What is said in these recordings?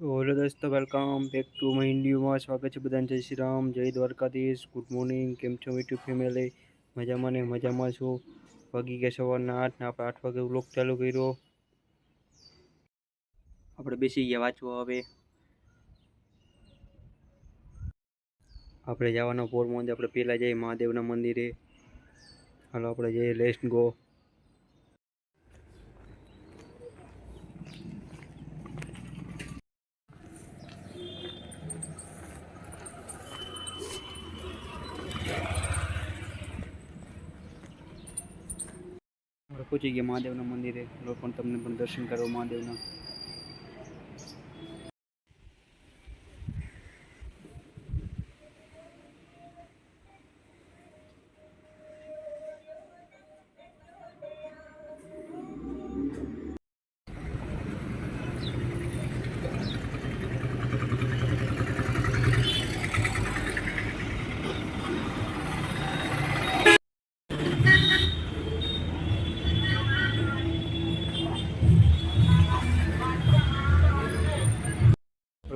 તો હેલો દોસ્તો welcome back to my ઇન્ડિયુમાં સ્વાગત છે બધાને. જય શ્રી રામ, જય દ્વારકાધીશ. ગુડ મોર્નિંગ કેમ છો યુટ્યુબ ફેમિલી મજામાં ને મજામાં છો? વાગી ગયા સવારના આઠ ને આપણે આઠ વાગે વ્લોગ ચાલુ કર્યો. આપણે બેસી ગયા વાંચવા હવે. આપણે જવાનો પોરબંદર, આપણે પહેલાં જઈએ મહાદેવના મંદિરે. હાલો, આપણે જઈએ લેસ્ટ ગો આપણે પહોંચી ગયા મહાદેવના મંદિરે. પણ તમને પણ દર્શન કરો મહાદેવના.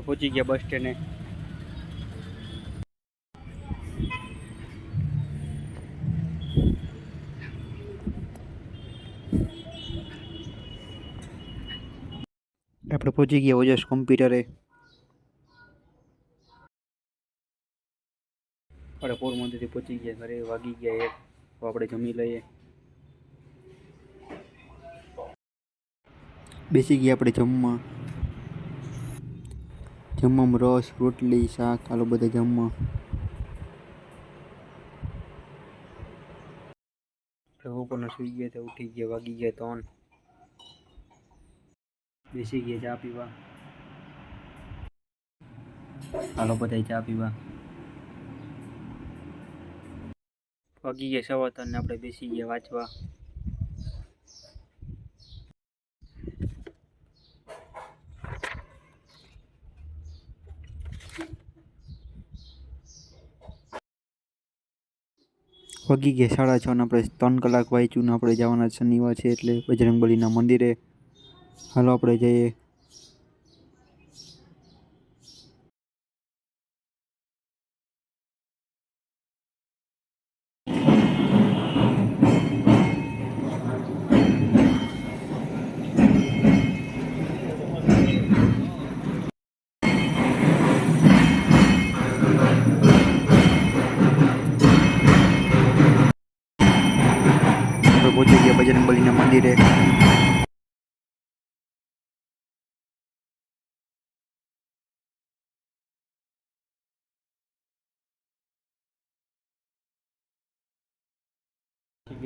આપણે પહોંચી ગયા બસ સ્ટેન્ડે આપણે પહોંચી ગયા ઓજસ કોમ્પ્યુટરે. આપણે પોરબંદરથી પહોંચી ગયા ઘરે વાગી ગયા એક. તો આપણે જમી લઈએ. બેસી ગયા આપણે જમવા. જમવામાં રસ, રોટલી, શાક, આલો બધા જમવા લોકોને સુઈ ગયા તો ઉઠી ગયા, વાગી ગયા ત્રણ બેસી ગયા ચા પીવા. હાલો બધા ચા પીવા. વાગી ગયા સવા ત્રણ આપણે બેસી ગયા વાંચવા. વાગી ગયા સાડા છ આપણે ત્રણ કલાક વાંચ્યું ને આપણે જવાના શનિવાર છે એટલે બજરંગબલીના મંદિરે. હાલો આપણે જઈએ. બજરંગબલીના મંદિરે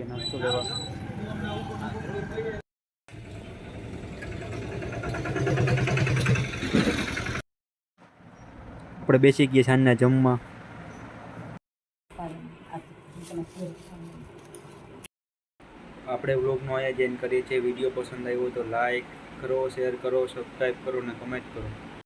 નાસ્તો લેવા આપણે બેસી ગયા સાંજના જમવા. આપણે વ્લોગનું આયોજન કરીએ છીએ. વીડિયો પસંદ આવ્યો તો લાઇક કરો શેર કરો સબસ્ક્રાઈબ કરો અને કમેન્ટ કરો.